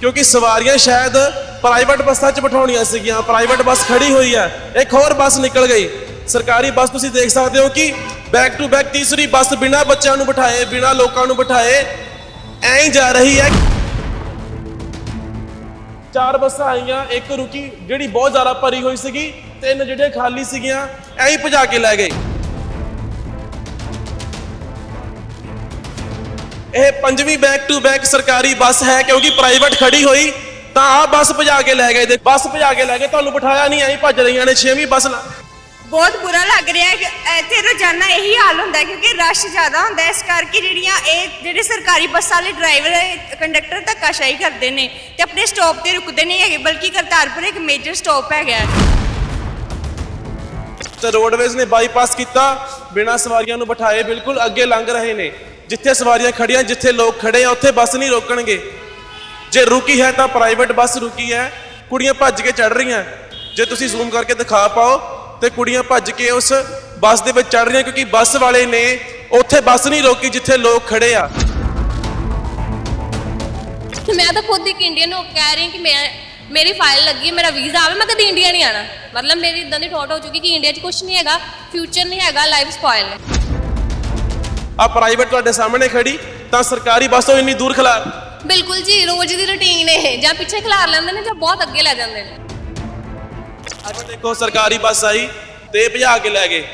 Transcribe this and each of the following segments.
ਕਿਉਂਕਿ ਸਵਾਰੀਆਂ ਸ਼ਾਇਦ ਪ੍ਰਾਈਵੇਟ ਬੱਸਾਂ 'ਚ ਬਿਠਾਉਣੀਆਂ ਸੀਗੀਆਂ ਪ੍ਰਾਈਵੇਟ ਬੱਸ ਖੜੀ ਹੋਈ ਹੈ। ਇੱਕ ਹੋਰ ਬੱਸ ਨਿਕਲ ਗਈ। ਸਰਕਾਰੀ ਬੱਸ ਤੁਸੀਂ ਦੇਖ ਸਕਦੇ ਹੋ ਕਿ ਬੈਕ ਟੂ ਬੈਕ ਤੀਸਰੀ ਬੱਸ ਬਿਨਾਂ ਬੱਚਿਆਂ ਨੂੰ ਬਿਠਾਏ, ਬਿਨਾਂ ਲੋਕਾਂ ਨੂੰ ਬਿਠਾਏ, ਐਂ ਹੀ ਜਾ ਰਹੀ ਹੈ। ਚਾਰ ਬੱਸਾਂ ਆਈਆਂ, ਇੱਕ ਰੁਕੀ, ਜਿਹੜੀ ਬਹੁਤ ਜ਼ਿਆਦਾ ਭਰੀ ਹੋਈ ਸੀਗੀ, ਤਿੰਨ ਜਿਹੜੇ ਖਾਲੀ ਸੀਗੀਆਂ, ਐਂ ਹੀ ਭਜਾ ਕੇ ਲੈ ਗਏ। ਇਹ ਪੰਜਵੀਂ ਬੈਕ ਟੂ ਬੈਕ ਸਰਕਾਰੀ ਬੱਸ ਹੈ ਕਿਉਂਕਿ ਪ੍ਰਾਈਵੇਟ ਖੜੀ ਹੋਈ ਤਾਂ ਆਹ ਬੱਸ ਭਜਾ ਕੇ ਲੈ ਗਏ ਤੇ ਬੱਸ ਭਜਾ ਕੇ ਲੈ ਗਏ ਤੁਹਾਨੂੰ ਬਿਠਾਇਆ ਨਹੀਂ ਐਂ ਭੱਜ ਰਹੀਆਂ ਨੇ ਛੇਵੀਂ ਬੱਸ ਲਾ। ਬਹੁਤ ਬੁਰਾ ਲੱਗ ਰਿਹਾ ਹੈ ਕਿ ਇੱਥੇ ਰੋਜ਼ਾਨਾ ਇਹੀ ਹਾਲ ਹੁੰਦਾ ਹੈ ਕਿਉਂਕਿ ਰਸ਼ ਜ਼ਿਆਦਾ ਹੁੰਦਾ ਹੈ ਇਸ ਕਰਕੇ ਜਿਹੜੀਆਂ ਇਹ ਜਿਹੜੇ ਸਰਕਾਰੀ ਬੱਸਾਂ ਵਾਲੇ ਡਰਾਈਵਰ ਕੰਡਕਟਰ ਧੱਕਾਸ਼ਾਹੀ ਕਰਦੇ ਨੇ ਤੇ ਆਪਣੇ ਸਟਾਪ ਤੇ ਰੁਕਦੇ ਨਹੀਂ ਹੈਗੇ ਬਲਕਿ ਕਰਤਾਰਪੁਰ ਇੱਕ ਮੇਜਰ ਸਟਾਪ ਹੈਗਾ ਹੈ। ਤੇ ਰੋਡਵੇਜ਼ ਨੇ ਬਾਈਪਾਸ ਕੀਤਾ ਬਿਨਾਂ ਸਵਾਰੀਆਂ ਨੂੰ ਬਿਠਾਏ ਬਿਲਕੁਲ ਅੱਗੇ ਲੰਘ ਰਹੇ ਨੇ। ਜਿੱਥੇ ਸਵਾਰੀਆਂ ਖੜੀਆਂ, ਜਿੱਥੇ ਲੋਕ ਖੜੇ ਆ, ਉੱਥੇ ਬੱਸ ਨਹੀਂ ਰੋਕਣਗੇ। ਜੇ ਰੁਕੀ ਹੈ ਤਾਂ ਪ੍ਰਾਈਵੇਟ ਬੱਸ ਰੁਕੀ ਹੈ, ਕੁੜੀਆਂ ਭੱਜ ਕੇ ਚੜ ਰਹੀਆਂ। ਜੇ ਤੁਸੀਂ ਜ਼ੂਮ ਕਰਕੇ ਦਿਖਾ ਪਾਓ, ਤੇ ਕੁੜੀਆਂ ਭੱਜ ਕੇ ਉਸ ਬੱਸ ਦੇ ਵਿੱਚ ਚੜ ਰਹੀਆਂ, ਕਿਉਂਕਿ ਬੱਸ ਵਾਲੇ ਨੇ ਉੱਥੇ ਬੱਸ ਨਹੀਂ ਰੋਕੀ ਜਿੱਥੇ ਲੋਕ ਖੜੇ ਆ। ਮੈਂ ਤਾਂ ਖੁਦ ਇੱਕ ਇੰਡੀਅਨ ਨੂੰ ਕਹਿ ਰਹੀ ਕਿ ਮੈਂ ਮੇਰੀ ਫਾਈਲ ਲੱਗੀ ਮੇਰਾ ਵੀਜ਼ਾ ਆਵੇ, ਮੈਂ ਕਦੀ ਇੰਡੀਆ ਨਹੀਂ ਆਣਾ ਮਤਲਬ ਮੇਰੀ ਇਦਾਂ ਦੀ ਥੋਟ ਹੋ ਚੁੱਕੀ ਕਿ ਇੰਡੀਆ 'ਚ ਕੁਝ ਨਹੀਂ ਹੈਗਾ ਫਿਊਚਰ ਨਹੀਂ ਹੈਗਾ ਲਾਈਫ ਸਪਾਇਲ ਹੈ। ਆ ਪ੍ਰਾਈਵੇਟ ਤੁਹਾਡੇ ਸਾਹਮਣੇ ਖੜੀ ਤਾਂ ਸਰਕਾਰੀ ਬੱਸ ਤੋਂ ਇੰਨੀ ਦੂਰ ਖਲਾ। ਬਿਲਕੁਲ ਜੀ ਰੋਜ਼ ਦੀ ਰੁਟੀਨ ਇਹ ਜਾਂ ਪਿੱਛੇ ਖਿਲਾਰ ਲੈਂਦੇ ਨੇ ਜਾਂ ਬਹੁਤ ਅੱਗੇ ਲੈ ਜਾਂਦੇ ਨੇ। ਅੱਜ ਦੇਖੋ ਸਰਕਾਰੀ ਬੱਸ ਆਈ ਤੇ ਭਜਾ ਕੇ ਲੈ ਗਏ।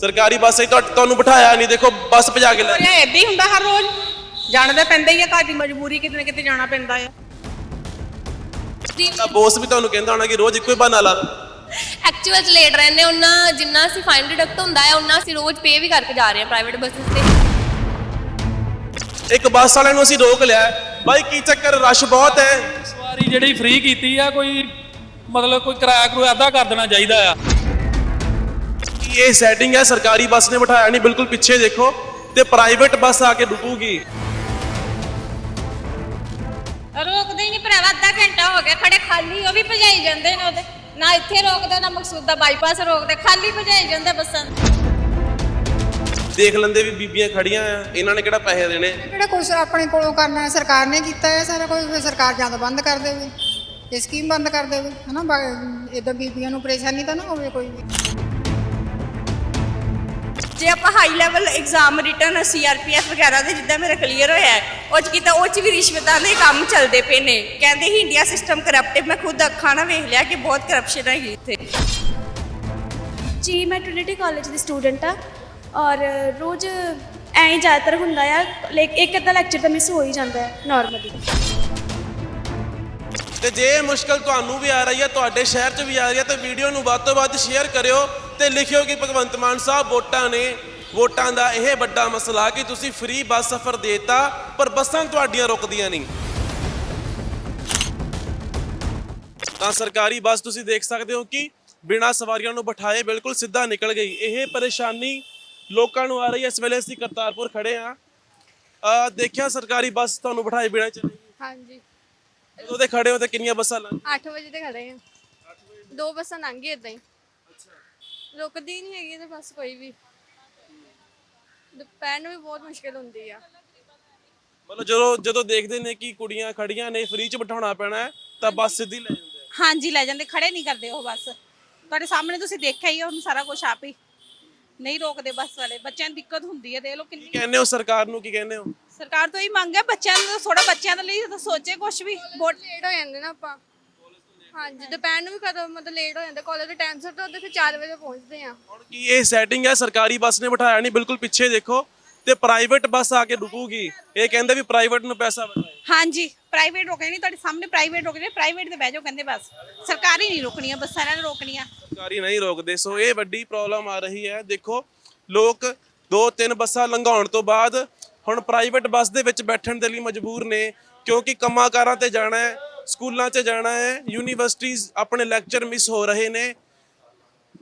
ਸਰਕਾਰੀ ਬੱਸ ਆਈ ਤੁਹਾ- ਤੁਹਾਨੂੰ ਬਿਠਾਇਆ ਨਹੀਂ ਦੇਖੋ ਬੱਸ ਭਜਾ ਕੇ ਲੈ ਗਏ। ਇਹ ਏਦਾਂ ਹੀ ਹੁੰਦਾ ਹਰ ਰੋਜ਼ ਜਾਣਾ ਤਾਂ ਪੈਂਦਾ ਹੀ ਆ ਘਰ ਦੀ ਮਜਬੂਰੀ ਕਿਤੇ ਨਾ ਕਿਤੇ ਜਾਣਾ ਪੈਂਦਾ ਆ। ਤਾਂ ਬੋਸ ਵੀ ਤੁਹਾਨੂੰ ਕਹਿੰਦਾ ਹੋਣਾ ਕਿ ਰੋਜ਼ ਇੱਕੋ ਹੀ ਬਹਾਨਾ ਲਾ। ਐਕਚੁਅਲ 'ਚ ਲੇਟ ਰਹਿੰਦੇ ਉਹਨਾਂ ਜਿੰਨਾ ਅਸੀਂ ਫਾਈਨ ਡਿਡਕਟ ਹੁੰਦਾ ਹੈ ਉਹਨਾਂ ਅਸੀਂ ਰੋਜ਼ ਪੇ ਵੀ ਕਰਕੇ ਜਾ ਰਹੇ ਹਾਂ ਪ੍ਰਾਈਵੇਟ ਬੱਸਸ ਤੇ। ਇੱਕ ਬੱਸ ਵਾਲਿਆਂ ਨੂੰ ਅਸੀਂ ਰੋਕ ਲਿਆ ਬਾਈ ਕੀ ਚੱਕਰ? ਰਸ਼ ਬਹੁਤ ਹੈ। ਸਵਾਰੀ ਜਿਹੜੀ ਫ੍ਰੀ ਕੀਤੀ ਆ ਕੋਈ ਮਤਲਬ ਕੋਈ ਕਿਰਾਇਆ ਕਰੂਆ ਅੱਧਾ ਕਰ ਦੇਣਾ ਚਾਹੀਦਾ ਆ। ਕੀ ਇਹ ਸੈਟਿੰਗ ਹੈ? ਸਰਕਾਰੀ ਬੱਸ ਨੇ ਬਿਠਾਇਆ ਨਹੀਂ ਬਿਲਕੁਲ ਪਿੱਛੇ ਦੇਖੋ ਤੇ ਪ੍ਰਾਈਵੇਟ ਬੱਸ ਆ ਕੇ ਡੁੱਬੂਗੀ। ਰੋਕਦੇ ਹੀ ਨਹੀਂ ਭਰਾਵਾ ਅੱਧਾ ਘੰਟਾ ਹੋ ਗਿਆ ਖੜੇ ਖਾਲੀ ਉਹ ਵੀ ਭਜਾਈ ਜਾਂਦੇ ਨੇ ਉਹਦੇ। ਨਾ ਇੱਥੇ ਰੋਕਦੇ ਨਾ ਮਕਸੂਦਾ ਬਾਈਪਾਸ ਰੋਕਦੇ ਖਾਲੀ ਭਜਾਈ ਜਾਂਦੇ ਬੱਸਾਂ ਦੇਖ ਲੈਂਦੇ ਵੀ ਬੀਬੀਆਂ ਖੜੀਆਂ ਆ ਇਹਨਾਂ ਨੇ ਕਿਹੜਾ ਪੈਸੇ ਦੇਣੇ? ਜਿਹੜਾ ਕੁਝ ਆਪਣੇ ਕੋਲੋਂ ਕਰਨਾ ਹੈ? ਸਰਕਾਰ ਨੇ ਕੀਤਾ ਹੈ ਸਾਰਾ ਕੁਝ ਫਿਰ ਸਰਕਾਰ ਜਾਂ ਤਾਂ ਬੰਦ ਕਰ ਦੇਵੇ। ਇਹ ਸਕੀਮ ਬੰਦ ਕਰ ਦੇਵੇ ਹਨਾ? ਇਦਾਂ ਬੀਬੀਆਂ ਨੂੰ ਪਰੇਸ਼ਾਨੀ ਤਾਂ ਨਾ ਹੋਵੇ ਕੋਈ ਵੀ। ਜੇ ਆਪਾਂ high level exam written CRPF ਵਗੈਰਾ ਦੇ ਜਿੱਦਾਂ ਮੇਰਾ ਕਲੀਅਰ ਹੋਇਆ ਹੈ ਉਹ ਚ ਕੀਤਾ ਉਹ ਚ ਵੀ ਰਿਸ਼ਵਤਾਂ ਦੇ ਕੰਮ ਚੱਲਦੇ ਪਏ ਨੇ। ਕਹਿੰਦੇ ਹੀ ਇੰਡੀਆ ਸਿਸਟਮ ਕਰਪਟਿਵ ਮੈਂ ਖੁਦ ਅੱਖਾਂ ਨਾਲ ਵੇਖ ਲਿਆ ਕਿ ਬਹੁਤ ਕਰਪਸ਼ਨ ਹੈਗੀ ਇੱਥੇ। ਜੀ ਮੈਂ ਟ੍ਰਿਨਿਟੀ ਕਾਲਜ ਦੀ ਸਟੂਡੈਂਟ ਆ ਔਰ ਰੋਜ਼ ਐਂ ਹੀ ਜ਼ਿਆਦਾਤਰ ਹੁੰਦਾ ਆ ਲਾਈਕ ਇੱਕ ਅੱਧਾ ਲੈਕਚਰ ਤਾਂ ਮਿਸ ਹੋ ਹੀ ਜਾਂਦਾ ਹੈ ਨਾਰਮਲੀ ਤੇ ਜੇ ਇਹ ਮੁਸ਼ਕਲ ਤੁਹਾਨੂੰ ਵੀ ਆ ਰਹੀ ਹੈ ਤੁਹਾਡੇ ਸ਼ਹਿਰ 'ਚ ਵੀ ਆ ਰਹੀ ਹੈ ਤਾਂ ਵੀਡੀਓ ਨੂੰ ਵੱਧ ਤੋਂ ਵੱਧ ਸ਼ੇਅਰ ਕਰਿਓ। ਤੇ ਲਿਖਿਓ ਕਿ ਭਗਵੰਤ ਮਾਨ ਸਾਹਿਬ ਵੋਟਾਂ ਨੇ ਵੋਟਾਂ ਦਾ ਇਹ ਵੱਡਾ ਮਸਲਾ ਕਿ ਤੁਸੀਂ ਫ੍ਰੀ ਬੱਸ ਸਫ਼ਰ ਦੇਤਾ ਪਰ ਬੱਸਾਂ ਤੁਹਾਡੀਆਂ ਰੁਕਦੀਆਂ ਨਹੀਂ। ਤਾਂ ਸਰਕਾਰੀ ਬੱਸ ਤੁਸੀਂ ਦੇਖ ਸਕਦੇ ਹੋ ਕਿ ਬਿਨਾਂ ਸਵਾਰੀਆਂ ਨੂੰ ਬਿਠਾਏ ਬਿਲਕੁਲ ਸਿੱਧਾ ਨਿਕਲ ਗਈ। ਇਹ ਪਰੇਸ਼ਾਨੀ ਲੋਕਾਂ ਨੂੰ ਆ ਰਹੀ ਹੈ। ਇਸ ਵੇਲੇ ਅਸੀਂ ਕਰਤਾਰਪੁਰ ਖੜੇ ਆ ਆ ਦੇਖਿਆ ਸਰਕਾਰੀ ਬੱਸ ਤੁਹਾਨੂੰ ਬਿਠਾਏ ਬਿਨਾਂ ਚੱਲੀ ਹਾਂਜੀ। ਜਦੋਂ ਤੇ ਖੜੇ ਹੋ ਤੇ ਕਿੰਨੀਆਂ ਬੱਸਾਂ ਲੰਘ 8 ਵਜੇ ਤੇ ਖੜੇ ਆ ਦੋ ਬੱਸਾਂ ਲੰਘ ਗਈ ਇਦਾਂ ਹੀ। ਰੁਕਦੀ ਨਹੀਂ ਹੈਗੀ ਤੇ ਬਸ ਕੋਈ ਵੀ। ਦੁਪਹਿਰ ਨੂੰ ਵੀ ਬਹੁਤ ਮੁਸ਼ਕਿਲ ਹੁੰਦੀ ਆ। ਮਤਲਬ ਜਦੋਂ ਜਦੋਂ ਦੇਖਦੇ ਨੇ ਕਿ ਕੁੜੀਆਂ ਖੜੀਆਂ ਨੇ ਫ੍ਰੀ ਚ ਬਿਠਾਉਣਾ ਪੈਣਾ ਹੈ ਤਾਂ ਬੱਸ ਸਿੱਧੀ ਲੈ ਜਾਂਦੇ ਆ। ਹਾਂਜੀ ਲੈ ਜਾਂਦੇ ਖੜੇ ਨਹੀਂ ਕਰਦੇ ਉਹ ਬੱਸ। ਤੁਹਾਡੇ ਸਾਹਮਣੇ ਤੁਸੀਂ ਦੇਖਿਆ ਹੀ ਆ ਉਹਨੂੰ ਸਾਰਾ ਕੁਝ ਆਪ ਹੀ। ਨਹੀਂ ਰੋਕਦੇ ਬੱਸ ਵਾਲੇ ਬੱਚਿਆਂ ਨੂੰ ਦਿੱਕਤ ਹੁੰਦੀ ਹੈ ਦੇਖ ਲਓ ਕੀ ਕਿੰਨੀ ਕਹਿੰਦੇ ਹੋ ਸਰਕਾਰ ਨੂੰ ਕੀ ਕਹਿੰਦੇ ਹੋ? ਸਰਕਾਰ ਤੋਂ ਹੀ ਮੰਗ ਹੈ ਬੱਚਿਆਂ ਨੂੰ ਥੋੜਾ ਬੱਚਿਆਂ ਦੇ ਲਈ ਤਾਂ ਸੋਚੇ ਕੁਝ ਵੀ। ਵੋਟ ਲੇਟ ਹੋ ਜਾਂਦੇ ਨਾ ਆਪਾਂ। ਹਾਂਜੀ ਦੁਪਹਿਰ ਨੂੰ ਵੀ ਕਦੋਂ ਮਤਲਬ ਲੇਟ ਹੋ ਜਾਂਦੇ ਕਾਲਜ ਦੇ ਟਾਈਮ ਸਿਰ ਤਾਂ ਉੱਥੇ ਫਿਰ 4 ਵਜੇ ਪਹੁੰਚਦੇ ਆ ਹੁਣ ਕੀ ਇਹ ਸੈਟਿੰਗ ਹੈ? ਸਰਕਾਰੀ ਬੱਸ ਨੇ ਬਿਠਾਇਆ ਨਹੀਂ ਬਿਲਕੁਲ ਪਿੱਛੇ ਦੇਖੋ। ਤੇ ਪ੍ਰਾਈਵੇਟ ਬੱਸ ਆ ਕੇ ਡੁੱਬੂਗੀ। ਇਹ ਕਹਿੰਦੇ ਵੀ ਪ੍ਰਾਈਵੇਟ ਨੂੰ ਪੈਸਾ ਬਚਾਏ ਹਾਂਜੀ ਪ੍ਰਾਈਵੇਟ ਰੋਕਣੇ ਨਹੀਂ ਤੁਹਾਡੇ ਸਾਹਮਣੇ ਪ੍ਰਾਈਵੇਟ ਰੋਕਣੇ ਪ੍ਰਾਈਵੇਟ ਤੇ ਬਹਿ ਜਾਓ ਕਹਿੰਦੇ ਬਸ। ਸਰਕਾਰੀ ਨਹੀਂ ਰੋਕਣੀਆਂ ਬੱਸਾਂ ਨੇ ਰੋਕਣੀਆਂ। ਸਰਕਾਰੀ ਨਹੀਂ ਰੋਕਦੇ। ਸੋ ਇਹ ਵੱਡੀ ਪ੍ਰੋਬਲਮ ਆ ਰਹੀ ਹੈ। ਦੇਖੋ ਲੋਕ ਦੋ ਤਿੰਨ ਬੱਸਾਂ ਲੰਘਾਉਣ ਤੋਂ ਬਾਅਦ ਹੁਣ ਪ੍ਰਾਈਵੇਟ ਬੱਸ ਦੇ ਵਿੱਚ ਬੈਠਣ ਦੇ ਲਈ ਮਜਬੂਰ ਨੇ ਕਿਉਂਕਿ ਕੰਮਾਂ ਕਾਰਾਂ ਤੇ ਜਾਣਾ ਹੈ। ਸਕੂਲਾਂ 'ਚ ਜਾਣਾ ਹੈ ਯੂਨੀਵਰਸਿਟੀਜ਼ ਆਪਣੇ ਲੈਕਚਰ ਮਿਸ ਹੋ ਰਹੇ ਨੇ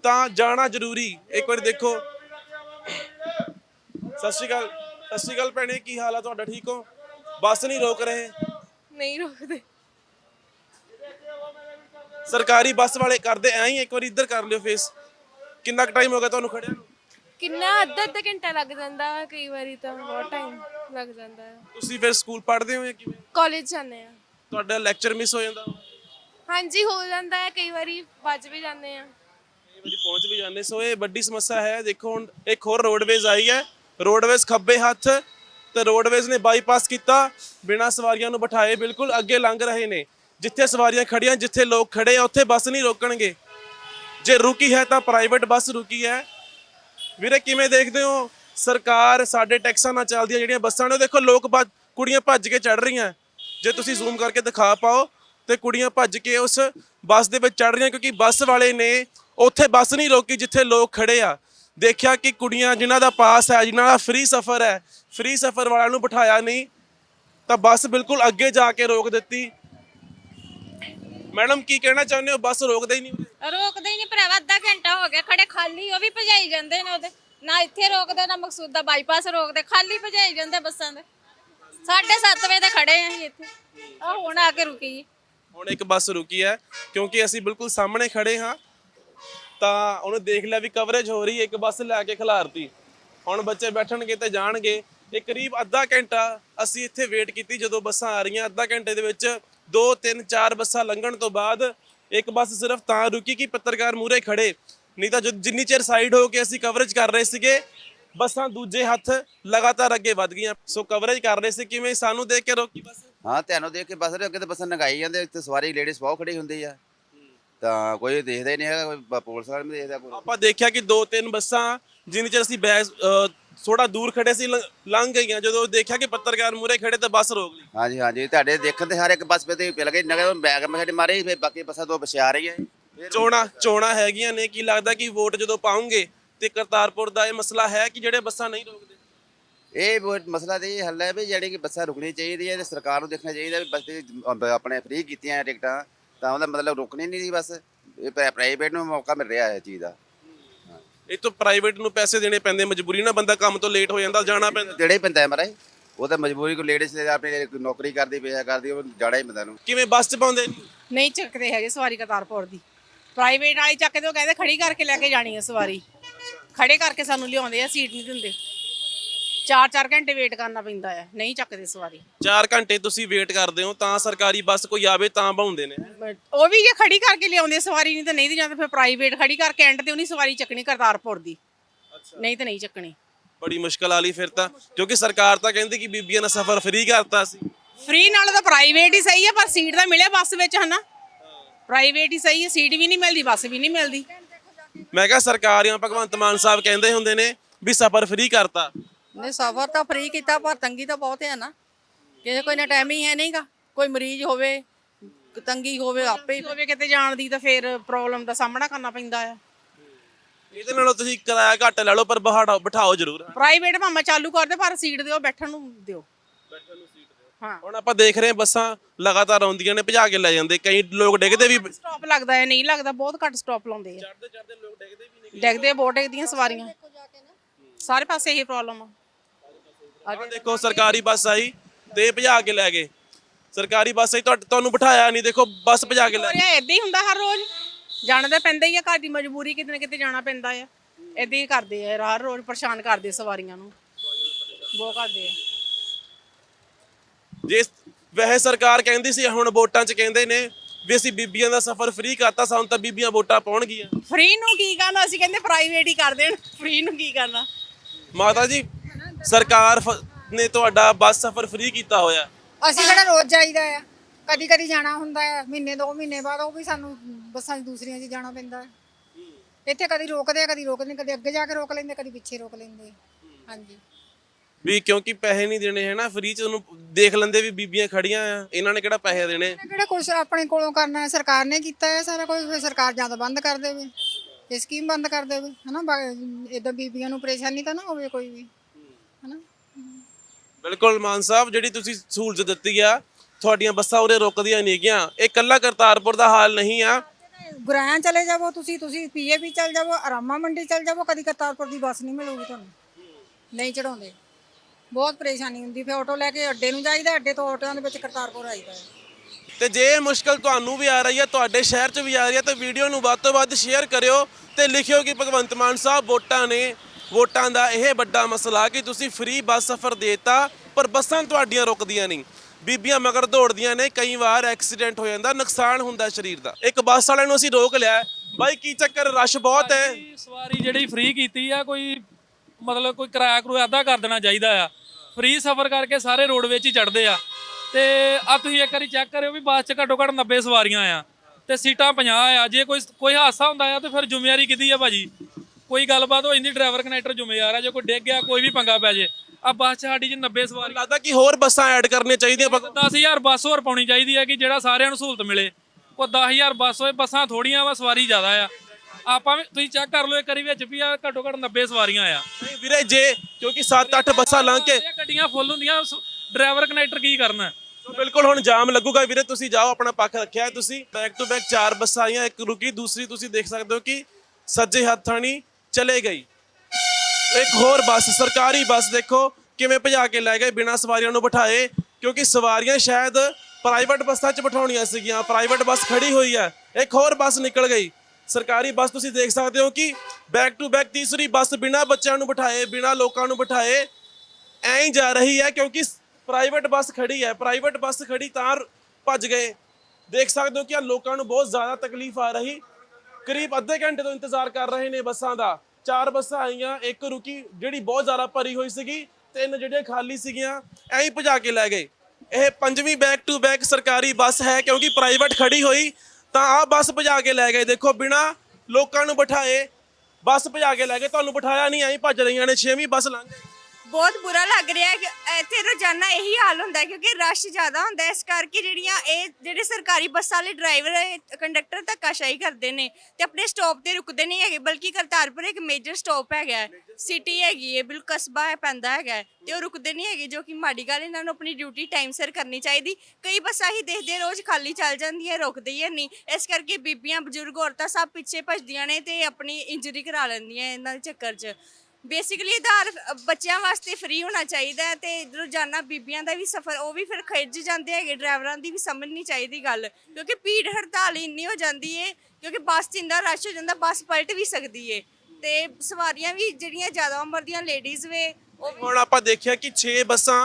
ਤਾਂ ਜਾਣਾ ਜ਼ਰੂਰੀ। ਇੱਕ ਵਾਰ ਦੇਖੋ। ਸਤਿ ਸ਼੍ਰੀ ਅਕਾਲ ਸਤਿ ਸ਼੍ਰੀ ਅਕਾਲ ਭੈਣੇ ਕੀ ਹਾਲ ਆ ਤੁਹਾਡਾ? ਠੀਕ ਹੋ? ਬੱਸ ਨਹੀਂ ਰੋਕ ਰਹੇ? ਨਹੀਂ ਰੁਕਦੇ। ਸਰਕਾਰੀ ਬੱਸ ਵਾਲੇ ਕਰਦੇ ਐਂ ਹੀ ਇੱਕ ਵਾਰ ਇੱਧਰ ਕਰ ਲਿਓ ਫੇਸ ਕਿੰਨਾ ਕੁ ਟਾਈਮ ਹੋ ਗਿਆ ਤੁਹਾਨੂੰ ਖੜਿਆ ਨੂੰ? ਕਿੰਨਾ ਅੱਧਾ ਅੱਧਾ ਘੰਟਾ ਲੱਗ ਜਾਂਦਾ ਕਈ ਵਾਰੀ ਤਾਂ ਬਹੁਤ ਟਾਈਮ ਲੱਗ ਜਾਂਦਾ। ਹੈ ਤੁਸੀਂ ਫਿਰ ਸਕੂਲ ਪੜ੍ਹਦੇ ਹੋ ਜਾਂ ਕਿਵੇਂ? ਕਾਲਜ ਜਾਂਦੇ ਆ। ਤੁਹਾਡਾ ਲੈਕਚਰ ਮਿਸ ਹੋ ਜਾਂਦਾ? ਹਾਂਜੀ ਹੋ ਜਾਂਦਾ ਹੈ ਕਈ ਵਾਰੀ ਵੱਜ ਵੀ ਜਾਂਦੇ ਆ। ਕਈ ਵਾਰੀ ਪਹੁੰਚ ਵੀ ਜਾਂਦੇ। ਸੋ ਇਹ ਵੱਡੀ ਸਮੱਸਿਆ ਹੈ ਦੇਖੋ ਹੁਣ ਇੱਕ ਹੋਰ ਰੋਡਵੇਜ਼ ਆਈ ਹੈ। ਰੋਡਵੇਜ਼ ਖੱਬੇ ਹੱਥ ਤੇ ਰੋਡਵੇਜ਼ ਨੇ ਬਾਈਪਾਸ ਕੀਤਾ ਬਿਨਾਂ ਸਵਾਰੀਆਂ ਨੂੰ ਬਿਠਾਏ ਬਿਲਕੁਲ ਅੱਗੇ ਲੰਘ ਰਹੇ ਨੇ। ਜਿੱਥੇ ਸਵਾਰੀਆਂ ਖੜੀਆਂ ਜਿੱਥੇ ਲੋਕ ਖੜੇ ਆ ਉੱਥੇ ਬੱਸ ਨਹੀਂ ਰੋਕਣਗੇ। ਜੇ ਰੁਕੀ ਹੈ ਤਾਂ ਪ੍ਰਾਈਵੇਟ ਬੱਸ ਰੁਕੀ ਹੈ। ਵੀਰੇ ਕਿਵੇਂ ਦੇਖਦੇ ਹੋ? ਸਰਕਾਰ ਸਾਡੇ ਟੈਕਸਾਂ ਨਾਲ ਚੱਲਦੀਆਂ ਜਿਹੜੀਆਂ ਬੱਸਾਂ ਨੇ ਦੇਖੋ ਲੋਕ ਕੁੜੀਆਂ ਭੱਜ ਕੇ ਚੜ ਰਹੀਆਂ। ਜੇ ਤੁਸੀਂ ਜ਼ੂਮ ਕਰਕੇ ਦਿਖਾ ਪਾਓ ਤੇ ਕੁੜੀਆਂ ਭੱਜ ਕੇ ਉਸ ਬੱਸ ਦੇ ਵਿੱਚ ਚੜ ਰਹੀਆਂ ਕਿਉਂਕਿ ਬੱਸ ਵਾਲੇ ਨੇ ਉੱਥੇ ਬੱਸ ਨਹੀਂ ਰੋਕੀ ਜਿੱਥੇ ਲੋਕ ਖੜੇ ਆ। ਦੇਖਿਆ ਕਿ ਕੁੜੀਆਂ ਜਿਨ੍ਹਾਂ ਦਾ ਪਾਸ ਹੈ, ਜਿਨ੍ਹਾਂ ਦਾ ਫ੍ਰੀ ਸਫ਼ਰ ਹੈ ਫ੍ਰੀ ਸਫ਼ਰ ਵਾਲਿਆਂ ਨੂੰ ਬਿਠਾਇਆ ਨਹੀਂ, ਤਾਂ ਬੱਸ ਬਿਲਕੁਲ ਅੱਗੇ ਜਾ ਕੇ ਰੋਕ ਦਿੱਤੀ। ਮੈਡਮ, ਕੀ ਕਹਿਣਾ ਚਾਹੁੰਦੇ ਹੋ? ਬੱਸ ਰੋਕਦੇ ਹੀ ਨਹੀਂ ਰੋਕਦੇ ਹੀ ਨਹੀਂ ਭਰਾਵਾ, ਅੱਧਾ ਘੰਟਾ ਹੋ ਗਿਆ ਖੜੇ ਖਾਲੀ, ਉਹ ਵੀ ਭਜਾਈ ਜਾਂਦੇ ਨੇ ਉਹਦੇ। ਨਾ ਇੱਥੇ ਰੋਕਦੇ, ਨਾ ਮਕਸੂਦਾ ਬਾਈਪਾਸ ਰੋਕਦੇ, ਖਾਲੀ ਭਜਾਈ ਜਾਂਦੇ ਬੱਸਾਂ ਦੇ। 7:30 ਵਜੇ ਤੇ ਖੜੇ ਆਂ ਅਸੀਂ ਇੱਥੇ। ਆ ਹੁਣ ਆ ਕੇ ਰੁਕੀ ਜੀ। ਹੁਣ ਇੱਕ ਬੱਸ ਰੁਕੀ ਹੈ, ਕਿਉਂਕਿ ਅਸੀਂ ਬਿਲਕੁਲ ਸਾਹਮਣੇ ਖੜੇ ਹਾਂ। ਤਾਂ ਉਹਨੇ ਦੇਖ ਲਿਆ ਵੀ ਕਵਰੇਜ ਹੋ ਰਹੀ ਹੈ, ਇੱਕ ਬੱਸ ਲੈ ਕੇ ਖਿਲਾਰਤੀ। ਹੁਣ ਬੱਚੇ ਬੈਠਣਗੇ ਤੇ ਜਾਣਗੇ। ਇਹ ਕਰੀਬ ਅੱਧਾ ਘੰਟਾ ਅਸੀਂ ਇੱਥੇ ਵੇਟ ਕੀਤੀ ਜਦੋਂ ਬੱਸਾਂ ਆ ਰਹੀਆਂ। ਅੱਧਾ ਘੰਟੇ ਦੇ ਵਿੱਚ 2 3 4 ਬੱਸਾਂ ਲੰਘਣ ਤੋਂ ਬਾਅਦ ਇੱਕ ਬੱਸ ਸਿਰਫ ਤਾਂ ਰੁਕੀ ਕਿ ਪੱਤਰਕਾਰ ਮੂਰੇ ਖੜੇ। ਨਹੀਂ ਤਾਂ ਜਦ- ਜਿੰਨੀ ਚਿਰ ਸਾਈਡ ਹੋ ਕੇ ਅਸੀਂ ਕਵਰੇਜ ਕਰ ਰਹੇ ਸੀਗੇ ਬੱਸਾਂ ਦੂਜੇ ਹੱਥ ਲਗਾਤਾਰ ਅੱਗੇ ਵੱਧ ਗਈਆਂ। ਸੋ ਕਵਰੇਜ ਕਰ ਰਹੇ ਸੀ ਕਿਵੇਂ ਸਾਨੂੰ ਦੇਖ ਕੇ ਰੋਕੀ ਬੱਸ? ਹਾਂ ਧਿਆਨੋਂ ਦੇਖ ਕੇ ਬੱਸ ਦੇ ਅੱਗੇ ਤੇ ਬੱਸਾਂ ਨਗਾਈ ਜਾਂਦੇ ਇੱਥੇ ਸਵਾਰੀ ਲੇਡੀਜ਼ ਬਹੁਤ ਖੜੀ ਹੁੰਦੀ ਆ। ਤਾਂ ਕੋਈ ਦੇਖਦਾ ਹੀ ਨਹੀਂ ਹੈਗਾ ਕੋਈ ਪੁਲਿਸ ਵਾਲਾ ਨਹੀਂ ਦੇਖਦਾ ਕੋਈ। ਆਪਾਂ ਦੇਖਿਆ ਕਿ ਦੋ ਤਿੰਨ ਬੱਸਾਂ ਜਿੰਨੀ ਚਿਰ ਅਸੀਂ ਬੈਸ ਥੋੜਾ ਦੂਰ ਖੜੇ ਸੀ ਲੰਘ- ਗਈਆਂ। ਜਦੋਂ ਦੇਖਿਆ ਕਿ ਪੱਤਰਕਾਰ ਮੂਰੇ ਖੜੇ ਤਾਂ ਬੱਸ ਰੋਕ ਲਈ। ਹਾਂਜੀ ਹਾਂਜੀ। ਤੁਹਾਡੇ ਦੇਖਣ ਤੇ ਹਰ ਇੱਕ ਬੱਸ ਤੇ ਪਿਲ ਗਈ ਨਗਰ ਬੈਗ ਮੈਂ ਸਾਡੇ ਮਾਰੇ ਬਾਕੀ ਬੱਸਾਂ ਤੋਂ ਬਚਾ ਰਹੀ ਹੈ ਚੋਣਾ ਚੋਣਾ ਹੈਗੀਆਂ ਨੇ। ਕੀ ਲੱਗਦਾ ਕਿ ਵੋਟ ਜਦੋਂ ਪਾਉਂਗੇ ਤੇ ਕਰਤਾਰਪੁਰ ਦਾ ਇਹ ਮਸਲਾ ਹੈ ਕਿ ਜਿਹੜੇ ਬੱਸਾਂ ਨਹੀਂ ਰੋਕਦੇ? ਇਹ ਬਹੁਤ ਮਸਲਾ ਤੇ ਇਹ ਹੱਲ ਹੈ ਵੀ ਜਿਹੜੀ ਕਿ ਬੱਸਾਂ ਰੁਕਣੀ ਚਾਹੀਦੀ ਹੈ ਤੇ ਸਰਕਾਰ ਨੂੰ ਦੇਖਣਾ ਚਾਹੀਦਾ ਵੀ ਬੱਸ ਆਪਣੇ ਫ੍ਰੀ ਕੀਤੀਆਂ ਟਿਕਟਾਂ ਤਾਂ ਉਹਦਾ ਮਤਲਬ ਰੁਕਣੀ ਨਹੀਂ ਦੀ ਬੱਸ। ਇਹ ਪ੍ਰਾਈਵੇਟ ਨੂੰ ਮੌਕਾ ਮਿਲ ਰਿਹਾ ਹੈ ਚੀਜ਼ ਦਾ। ਇਹ ਤੋਂ ਪ੍ਰਾਈਵੇਟ ਨੂੰ ਪੈਸੇ ਦੇਣੇ ਪੈਂਦੇ ਮਜਬੂਰੀ ਨਾਲ ਬੰਦਾ ਕੰਮ ਤੋਂ ਲੇਟ ਹੋ ਜਾਂਦਾ ਜਾਣਾ ਪੈਂਦਾ। ਜਿਹੜੇ ਪੈਂਦਾ ਮਹਾਰਾਜ ਉਹ ਤਾਂ ਮਜਬੂਰੀ ਕੋ ਲੇਡੀਜ਼ ਆਪਣੀ ਨੌਕਰੀ ਕਰਦੀ ਪਿਆ ਕਰਦੀ ਉਹ ਜਾਣਾ ਹੀ ਨੂੰ। ਕਿਵੇਂ ਬੱਸ 'ਚ ਪਾਉਂਦੇ ਨਹੀਂ? ਨਹੀਂ ਚੱਕਦੇ ਹੈਗੇ ਸਵਾਰੀ ਕਰਤਾਰਪੁਰ ਦੀ। ਪ੍ਰਾਈਵੇਟ ਵਾਲੀ ਚੱਕਦੇ ਉਹ ਕਹਿੰਦੇ ਖੜੀ ਕਰਕੇ ਲੈ ਕੇ ਜਾਣੀ ਹੈ ਸਵਾਰੀ। ਖੜੇ ਕਰਕੇ ਸਾਨੂੰ ਲਿਆਉਂਦੇ ਆ ਸੀਟ ਨਹੀਂ ਦਿੰਦੇ। 4-4 ਘੰਟੇ ਵੇਟ ਕਰਨਾ ਪੈਂਦਾ ਹੈ ਨਹੀਂ ਚੱਕਦੇ ਸਵਾਰੀ 4 ਘੰਟੇ ਤੁਸੀਂ ਵੇਟ ਕਰਦੇ ਹੋ ਤਾਂ ਸਰਕਾਰੀ ਬੱਸ ਕੋਈ ਆਵੇ ਤਾਂ ਪਾਉਂਦੇ ਨੇ। ਉਹ ਵੀ ਜੇ ਖੜੀ ਕਰਕੇ ਲਿਆਉਂਦੇ ਸਵਾਰੀ ਨਹੀਂ ਤਾਂ ਨਹੀਂ ਤੇ ਜਾਂਦੇ ਫਿਰ ਪ੍ਰਾਈਵੇਟ ਖੜੀ ਕਰਕੇ ਐਂਡ ਤੇ ਉਹਨੀ ਸਵਾਰੀ ਚੱਕਣੀ ਕਰਤਾਰਪੁਰ ਦੀ। ਨਹੀਂ ਤਾਂ ਨਹੀਂ ਚੱਕਣੀ। ਬੜੀ ਮੁਸ਼ਕਲ ਆਲੀ ਫਿਰ ਤਾਂ ਕਿਉਂਕਿ ਸਰਕਾਰ ਤਾਂ ਕਹਿੰਦੀ ਕਿ ਬੀਬੀਆਂ ਦਾ ਸਫ਼ਰ ਫ੍ਰੀ ਕਰਤਾ ਸੀ। ਫ੍ਰੀ ਨਾਲ ਤਾਂ ਪ੍ਰਾਈਵੇਟ ਹੀ ਸਹੀ ਹੈ ਪਰ ਸੀਟ ਤਾਂ ਮਿਲੇ ਬੱਸ ਵਿੱਚ ਹਨਾ। ਪ੍ਰਾਈਵੇਟ ਹੀ ਸਹੀ ਹੈ ਸੀਟ ਵੀ ਨਹੀਂ ਮਿਲਦੀ ਬੱਸ ਵੀ ਨਹੀਂ ਮਿਲਦੀ। ਮੈਂ ਕਿਹਾ ਸਰਕਾਰੀਆਂ ਭਗਵੰਤ ਮਾਨ ਸਾਹਿਬ ਕਹਿੰਦੇ ਹੁੰਦੇ ਨੇ ਵੀ ਸਫ਼ਰ ਫ੍ਰੀ ਕਰਤਾ। ਨਹੀਂ ਸਫਰ ਤਾਂ ਫ੍ਰੀ ਕੀਤਾ ਪਰ ਤੰਗੀ ਤਾਂ ਬਹੁਤ ਹੈ ਨਾ। ਕਿਸੇ ਕੋਈ ਨਾ ਟਾਈਮ ਹੀ ਹੈ ਨਹੀਂਗਾ ਕੋਈ ਮਰੀਜ਼ ਹੋਵੇ ਤੰਗੀ ਹੋਵੇ ਆਪੇ ਹੀ ਹੋਵੇ ਕਿਤੇ ਜਾਣ ਦੀ ਤਾਂ ਫਿਰ ਪ੍ਰੋਬਲਮ ਦਾ ਸਾਹਮਣਾ ਕਰਨਾ ਪੈਂਦਾ ਆ। ਇਹਦੇ ਨਾਲੋਂ ਤੁਸੀਂ ਕਿਰਾਇਆ ਘੱਟ ਲੈ ਲਓ ਪਰ ਬਿਠਾਓ ਬਿਠਾਓ ਜ਼ਰੂਰ। ਪ੍ਰਾਈਵੇਟ ਭਾਵੇਂ ਚਾਲੂ ਕਰਦੇ ਪਰ ਸੀਟ ਦਿਓ ਬੈਠਣ ਨੂੰ ਦਿਓ। ਹੁਣ ਆਪਾਂ ਦੇਖ ਰਹੇ ਹਾਂ ਬੱਸਾਂ ਲਗਾਤਾਰ ਆਉਂਦੀਆਂ ਨੇ ਭਜਾ ਕੇ ਲੈ ਜਾਂਦੇ। ਕਈ ਲੋਕ ਡਿੱਗਦੇ ਵੀ ਸਟਾਪ ਲੱਗਦਾ ਹੈ ਨਹੀਂ ਲੱਗਦਾ ਬਹੁਤ ਘੱਟ ਸਟਾਪ ਲਾਉਂਦੇ ਆ। ਚੜਦੇ ਚੜਦੇ ਲੋਕ ਡਿੱਗਦੇ ਵੀ ਨੇ ਡਿੱਗਦੇ ਬਹੁਤ ਡਿੱਗਦੀਆਂ ਸਵਾਰੀਆਂ। ਸਾਰੇ ਪਾਸੇ ਇਹੀ ਪ੍ਰੋਬਲਮ ਆ। ਆਹ ਦੇਖੋ ਸਰਕਾਰੀ ਬੱਸ ਆਈ ਤੇ ਭਜਾ ਕੇ ਲੈ ਗਏ। ਸਰਕਾਰੀ ਬੱਸ ਆਈ ਤੁਹਾ- ਤੁਹਾਨੂੰ ਬਿਠਾਇਆ ਨਹੀਂ ਦੇਖੋ ਬੱਸ ਭਜਾ ਕੇ ਲੈ ਹੋਰ ਇਹ ਏਦਾਂ ਹੀ ਹੁੰਦਾ ਹਰ ਰੋਜ਼। ਜਾਣਾ ਤਾਂ ਪੈਂਦਾ ਹੀ ਆ ਘਰ ਦੀ ਮਜਬੂਰੀ ਕਿਤੇ ਨਾ ਕਿਤੇ ਜਾਣਾ ਪੈਂਦਾ ਆ। ਏਦਾਂ ਹੀ ਕਰਦੇ ਆ ਹਰ ਰੋਜ਼ ਪਰੇਸ਼ਾਨ ਕਰਦੇ ਸਵਾਰੀਆਂ ਨੂੰ। ਬਹੁਤ ਕਰਦੇ ਆ। ਜੇ ਵੈਸੇ ਸਰਕਾਰ ਕਹਿੰਦੀ ਸੀ ਹੁਣ ਵੋਟਾਂ 'ਚ ਕਹਿੰਦੇ ਨੇ ਵੀ ਅਸੀਂ ਬੀਬੀਆਂ ਦਾ ਸਫ਼ਰ ਫ੍ਰੀ ਕਰਤਾ ਸਾਨੂੰ ਤਾਂ ਬੀਬੀਆਂ ਵੋਟਾਂ ਪਾਉਣਗੀਆਂ। ਫ੍ਰੀ ਨੂੰ ਕੀ ਕਰਨਾ? ਅਸੀਂ ਕਹਿੰਦੇ ਪ੍ਰਾਈਵੇਟ ਹੀ ਕਰ ਦੇਣ। ਫ੍ਰੀ ਨੂੰ ਕੀ ਕਰਨਾ? ਮਾਤਾ ਜੀ ਸਰਕਾਰ ਫ- ਨੇ ਤੁਹਾਡਾ ਬੱਸ ਸਫ਼ਰ ਫ੍ਰੀ ਕੀਤਾ ਹੋਇਆ। ਅਸੀਂ ਕਿਹੜਾ ਰੋਜ਼ ਜਾਈਦਾ ਆ? ਕਦੀ ਕਦੀ ਜਾਣਾ ਹੁੰਦਾ ਹੈ ਮਹੀਨੇ ਦੋ ਮਹੀਨੇ ਬਾਅਦ ਉਹ ਵੀ ਸਾਨੂੰ ਬੱਸਾਂ 'ਚ ਦੂਸਰੀਆਂ 'ਚ ਜਾਣਾ ਪੈਂਦਾ। ਹੈ ਇੱਥੇ ਕਦੀ ਰੋਕਦੇ ਆ ਕਦੀ ਰੋਕਦੇ ਨਹੀਂ ਕਦੀ ਅੱਗੇ ਜਾ ਕੇ ਰੋਕ ਲੈਂਦੇ ਕਦੀ ਪਿੱਛੇ ਰੋਕ ਲੈਂਦੇ। ਹਾਂਜੀ। ਵੀ ਕਿਉਂਕਿ ਪੈਸੇ ਨਹੀਂ ਦੇਣੇ ਹੈ ਨਾ ਫ੍ਰੀ 'ਚ ਉਹਨੂੰ ਦੇਖ ਲੈਂਦੇ ਵੀ ਬੀਬੀਆਂ ਖੜੀਆਂ ਆ ਇਹਨਾਂ ਨੇ ਕਿਹੜਾ ਪੈਸੇ ਦੇਣੇ? ਕਿਹੜਾ ਕੁਝ ਆਪਣੇ ਕੋਲੋਂ ਕਰਨਾ ਹੈ ਸਰਕਾਰ ਨੇ ਕੀਤਾ ਹੈ ਸਾਰਾ ਕੁਝ ਫਿਰ ਸਰਕਾਰ ਜਾਂ ਤਾਂ ਬੰਦ ਕਰ ਦੇਵੇ। ਇਹ ਸਕੀਮ ਬੰਦ ਕਰ ਦੇਵੇ ਹਨਾ? ਇਦਾਂ ਬੀਬੀਆਂ ਨੂੰ ਪਰੇਸ਼ਾਨੀ ਤਾਂ ਨਾ ਹੋਵੇ ਕੋਈ ਵੀ ਹਨਾ? ਬਿਲਕੁਲ ਮਾਨ ਸਾਹਿਬ ਜਿਹੜੀ ਤੁਸੀਂ ਸਹੂਲਤ ਦਿੱਤੀ ਆ ਤੁਹਾਡੀਆਂ ਬੱਸਾਂ ਉਰੇ ਰੁਕਦੀਆਂ ਨਹੀਂ ਗੀਆਂ। ਇਹ ਕੱਲਾ ਕਰਤਾਰਪੁਰ ਦਾ ਹਾਲ ਨਹੀਂ ਆ। ਗੁਰਾਇਆ ਚਲੇ ਜਾਵੋ ਤੁਸੀਂ ਤੁਸੀਂ ਪੀਏਪੀ ਚਲ ਜਾਵੋ ਆਰਾਮਾ ਮੰਡੀ ਚਲ ਜਾਵੋ ਕਦੀ ਕਰਤਾਰਪੁਰ ਦੀ ਬੱਸ ਨਹੀਂ ਮਿਲੂਗੀ ਤੁਹਾਨੂੰ। ਨਹੀਂ ਚੜਾਉਂਦੇ ਬਹੁਤ ਪਰੇਸ਼ਾਨੀ ਹੁੰਦੀ ਫਿਰ ਆਟੋ ਲੈ ਕੇ ਅੱਡੇ ਨੂੰ ਜਾਈਦਾ ਅੱਡੇ ਤੋਂ ਆਟੋਆਂ ਦੇ ਵਿੱਚ ਕਰਤਾਰਪੁਰ ਆਈਦਾ। ਹੈ ਤੇ ਜੇ ਇਹ ਮੁਸ਼ਕਲ ਤੁਹਾਨੂੰ ਵੀ ਆ ਰਹੀ ਹੈ ਤੁਹਾਡੇ ਸ਼ਹਿਰ 'ਚ ਵੀ ਆ ਰਹੀ ਹੈ ਤਾਂ ਵੀਡੀਓ ਨੂੰ ਵੱਧ ਤੋਂ ਵੱਧ ਸ਼ੇਅਰ ਕਰਿਓ ਤੇ ਲਿਖਿਓ ਕਿ ਭਗਵੰਤ ਮਾਨ ਸਾਹਿਬ ਵੋਟਾਂ ਨੇ ਵੋਟਾਂ ਦਾ ਇਹ ਵੱਡਾ ਮਸਲਾ ਕਿ ਤੁਸੀਂ ਫ੍ਰੀ ਬੱਸ ਸਫ਼ਰ ਦੇਤਾ ਪਰ ਬੱਸਾਂ ਤੁਹਾਡੀਆਂ ਰੁਕਦੀਆਂ ਨਹੀਂ। ਬੀਬੀਆਂ ਮਗਰ ਦੌੜਦੀਆਂ ਨੇ ਕਈ ਵਾਰ ਐਕਸੀਡੈਂਟ ਹੋ ਜਾਂਦਾ ਨੁਕਸਾਨ ਹੁੰਦਾ ਸਰੀਰ ਦਾ। ਇੱਕ ਬੱਸ ਵਾਲਿਆਂ ਨੂੰ ਅਸੀਂ ਰੋਕ ਲਿਆ। ਬਾਈ ਕੀ ਚੱਕਰ ਰਸ਼ ਬਹੁਤ ਹੈ? ਸਵਾਰੀ ਜਿਹੜੀ ਫ੍ਰੀ ਕੀਤੀ ਆ ਕੋਈ ਮਤਲਬ ਕੋਈ ਕਿਰਾਇਆ ਕਰੂਆ ਅੱਧਾ ਕਰ ਦੇਣਾ ਚਾਹੀਦਾ ਆ। ਫ੍ਰੀ ਸਫ਼ਰ ਕਰਕੇ ਸਾਰੇ ਰੋਡ ਵਿੱਚ ਹੀ ਚੜਦੇ ਆ। ਤੇ ਆ ਤੁਸੀਂ ਇੱਕ ਵਾਰੀ ਚੈੱਕ ਕਰਿਓ ਵੀ ਬੱਸ 'ਚ ਘੱਟੋ ਘੱਟ 90 ਸਵਾਰੀਆਂ ਆ। ਤੇ ਸੀਟਾਂ 50 ਆ। ਜੇ ਕੋਈ ਕੋਈ ਹਾਦਸਾ ਹੁੰਦਾ ਆ ਤੇ ਫਿਰ ਜ਼ਿੰਮੇਵਾਰੀ ਕਿਹਦੀ ਆ ਭਾਜੀ? ਕੋਈ ਗੱਲਬਾਤ ਹੋ ਜਾਂਦੀ ਡਰਾਈਵਰ ਕਨੈਕਟਰ ਜ਼ਿੰਮੇਵਾਰ ਆ। ਜੇ ਕੋਈ ਡਿੱਗ ਗਿਆ ਕੋਈ ਵੀ ਪੰਗਾ ਪੈ ਜੇ। ਆ ਬੱਸ 'ਚ ਸਾਡੀ 'ਚ 90 ਸਵਾਰੀਆਂ ਲੱਗਦਾ ਕਿ ਹੋਰ ਬੱਸਾਂ ਐਡ ਕਰਨੀਆਂ ਚਾਹੀਦੀਆਂ ਪਰ 10000 ਬੱਸ ਹੋਰ ਪਾਉਣੀ ਚਾਹੀਦੀ ਹੈ ਕਿ ਜਿਹੜਾ ਸਾਰਿਆਂ ਨੂੰ ਸਹੂਲਤ ਮਿਲੇ। ਉਹ 10000 ਬੱਸ ਹੋਏ ਬੱਸਾਂ ਥੋੜੀਆਂ ਵਾ ਸਵਾਰੀ ਜ਼ਿਆਦਾ ਆ। ਆਪਾਂ ਵੀ ਤੁਸੀਂ ਚੈੱਕ ਕਰ ਲਓ ਇੱਕ ਵਾਰੀ ਵਿੱਚ ਵੀ ਆ ਘੱਟੋ ਘੱਟ 90 ਸਵਾਰੀਆਂ ਆ। ਨਹੀਂ ਵੀਰੇ ਜੇ ਕਿਉਂਕਿ 7-8 ਬੱਸਾਂ ਲੰਘ ਕੇ ਇਹ ਗੱਡੀਆਂ ਫੁੱਲ ਹੁੰਦੀਆਂ ਡਰਾਈਵਰ ਕਨੈਕਟਰ ਕੀ ਕਰਨਾ? ਸੋ ਬਿਲਕੁਲ ਹੁਣ ਜਾਮ ਲੱਗੂਗਾ ਵੀਰੇ ਤੁਸੀਂ ਜਾਓ ਆਪਣਾ ਪੱਖ ਰੱਖਿਆ ਹੈ ਤੁਸੀਂ। ਬੈਕ ਟੂ ਬੈਕ ਚਾਰ ਬੱਸਾਂ ਆਈਆਂ ਇੱਕ ਰੁਕੀ ਦੂਸਰੀ ਤੁਸੀਂ ਦੇਖ ਸਕਦੇ ਹੋ ਕਿ ਸੱਜੇ ਹੱਥਾਣੀ ਚਲੇ ਗਈ। ਇੱਕ ਹੋਰ ਬੱਸ ਸਰਕਾਰੀ ਬੱਸ ਦੇਖੋ ਕਿਵੇਂ ਭਜਾ ਕੇ ਲੈ ਗਏ ਬਿਨਾਂ ਸਵਾਰੀਆਂ ਨੂੰ ਬਿਠਾਏ ਕਿਉਂਕਿ ਸਵਾਰੀਆਂ ਸ਼ਾਇਦ ਪ੍ਰਾਈਵੇਟ ਬੱਸਾਂ 'ਚ ਬਿਠਾਉਣੀਆਂ ਸੀਗੀਆਂ ਪ੍ਰਾਈਵੇਟ ਬੱਸ ਖੜੀ ਹੋਈ ਹੈ। ਇੱਕ ਹੋਰ ਬੱਸ ਨਿਕਲ ਗਈ। ਸਰਕਾਰੀ ਬੱਸ ਤੁਸੀਂ ਦੇਖ ਸਕਦੇ ਹੋ ਕਿ ਬੈਕ ਟੂ ਬੈਕ ਤੀਸਰੀ ਬੱਸ ਬਿਨਾਂ ਬੱਚਿਆਂ ਨੂੰ ਬਿਠਾਏ, ਬਿਨਾਂ ਲੋਕਾਂ ਨੂੰ ਬਿਠਾਏ, ਐਂ ਹੀ ਜਾ ਰਹੀ ਹੈ ਕਿਉਂਕਿ ਪ੍ਰਾਈਵੇਟ ਬੱਸ ਖੜੀ ਹੈ ਪ੍ਰਾਈਵੇਟ ਬੱਸ ਖੜੀ ਤਾਂ ਭੱਜ ਗਏ। ਦੇਖ ਸਕਦੇ ਹੋ ਕਿ ਆ ਲੋਕਾਂ ਨੂੰ ਬਹੁਤ ਜ਼ਿਆਦਾ ਤਕਲੀਫ ਆ ਰਹੀ। ਕਰੀਬ ਅੱਧੇ ਘੰਟੇ ਤੋਂ ਇੰਤਜ਼ਾਰ ਕਰ ਰਹੇ ਨੇ ਬੱਸਾਂ ਦਾ। ਚਾਰ ਬੱਸਾਂ ਆਈਆਂ, ਇੱਕ ਰੁਕੀ, ਜਿਹੜੀ ਬਹੁਤ ਜ਼ਿਆਦਾ ਭਰੀ ਹੋਈ ਸੀਗੀ, ਤਿੰਨ ਜਿਹੜੀਆਂ ਖਾਲੀ ਸੀਗੀਆਂ, ਐਂ ਹੀ ਭਜਾ ਕੇ ਲੈ ਗਏ। ਇਹ ਪੰਜਵੀਂ ਬੈਕ ਟੂ ਬੈਕ ਸਰਕਾਰੀ ਬੱਸ ਹੈ ਕਿਉਂਕਿ ਪ੍ਰਾਈਵੇਟ ਖੜੀ ਹੋਈ। ਤਾਂ ਆ ਬੱਸ ਭਜਾ ਕੇ ਲੈ ਗਏ। ਦੇਖੋ, ਬਿਨਾ ਲੋਕਾਂ ਨੂੰ ਬਿਠਾਏ, ਬੱਸ ਭਜਾ ਕੇ ਲੈ ਗਏ। ਤੁਹਾਨੂੰ ਬਿਠਾਇਆ ਨਹੀਂ, ਐਂ ਭੱਜ ਰਹੀਆਂ ਨੇ, ਛੇਵੀਂ ਬੱਸ ਲੰਘ ਗਈ। ਬਹੁਤ ਬੁਰਾ ਲੱਗ ਰਿਹਾ ਹੈ ਕਿ ਇੱਥੇ ਰੋਜ਼ਾਨਾ ਇਹੀ ਹਾਲ ਹੁੰਦਾ ਹੈ ਕਿਉਂਕਿ ਰਸ਼ ਜ਼ਿਆਦਾ ਹੁੰਦਾ ਹੈ। ਇਸ ਕਰਕੇ ਜਿਹੜੀਆਂ ਇਹ ਜਿਹੜੇ ਸਰਕਾਰੀ ਬੱਸਾਂ ਵਾਲੇ ਡਰਾਈਵਰ ਕੰਡਕਟਰ ਧੱਕਾਸ਼ਾਹੀ ਕਰਦੇ ਨੇ ਤੇ ਆਪਣੇ ਸਟਾਪ ਤੇ ਰੁਕਦੇ ਨਹੀਂ ਹੈਗੇ ਬਲਕਿ ਕਰਤਾਰਪੁਰ ਇੱਕ ਮੇਜਰ ਸਟਾਪ ਹੈਗਾ ਹੈ। ਸਿਟੀ ਹੈਗੀ ਹੈ ਬਿਲਕੁਲ ਕਸਬਾ ਹੈ ਪੈਂਦਾ ਹੈਗਾ ਹੈ, ਤੇ ਉਹ ਰੁਕਦੇ ਨਹੀਂ ਹੈਗੇ ਜੋ ਕਿ ਮਾੜੀ ਗੱਲ ਇਹਨਾਂ ਨੂੰ ਆਪਣੀ ਡਿਊਟੀ ਟਾਈਮ ਸਿਰ ਕਰਨੀ ਚਾਹੀਦੀ। ਕਈ ਬੱਸਾਂ ਹੀ ਦੇਖਦੇ ਰੋਜ਼ ਖਾਲੀ ਚੱਲ ਜਾਂਦੀਆਂ ਰੁਕਦੇ ਹੀ ਨਹੀਂ। ਇਸ ਕਰਕੇ ਬੀਬੀਆਂ ਬਜ਼ੁਰਗ ਔਰਤਾਂ ਸਭ ਪਿੱਛੇ ਭੱਜਦੀਆਂ ਨੇ ਤੇ ਆਪਣੀ ਇੰਜਰੀ ਕਰਾ ਲੈਂਦੀਆਂ ਇਹਨਾਂ ਦੇ ਚੱਕਰ 'ਚ। ਬੇਸਿਕਲੀ ਆਧਾਰ ਅ, ਬੱਚਿਆਂ ਵਾਸਤੇ ਫ੍ਰੀ ਹੋਣਾ ਚਾਹੀਦਾ ਹੈ ਤੇ ਰੋਜ਼ਾਨਾ ਬੀਬੀਆਂ ਦਾ ਵੀ ਸਫਰ ਉਹ ਵੀ ਫਿਰ ਖਿੱਚ ਜਾਂਦੇ ਹੈਗੇ ਡਰਾਈਵਰਾਂ ਦੀ ਵੀ ਸਮਝਣੀ ਚਾਹੀਦੀ ਗੱਲ ਕਿਉਂਕਿ ਭੀੜ ਹੜਤਾਲ ਇੰਨੀ ਹੋ ਜਾਂਦੀ ਏ ਕਿਉਂਕਿ ਬੱਸ 'ਚ ਇੰਨਾ ਰਸ਼ ਹੋ ਜਾਂਦਾ ਬੱਸ ਪਲਟ ਵੀ ਸਕਦੀ ਏ ਤੇ ਸਵਾਰੀਆਂ ਵੀ ਜਿਹੜੀਆਂ ਜ਼ਿਆਦਾ ਉਮਰ ਦੀਆਂ ਲੇਡੀਜ਼ ਵੇ ਉਹ ਹੁਣ ਆਪਾਂ ਦੇਖਿਆ ਕਿ 6 ਬੱਸਾਂ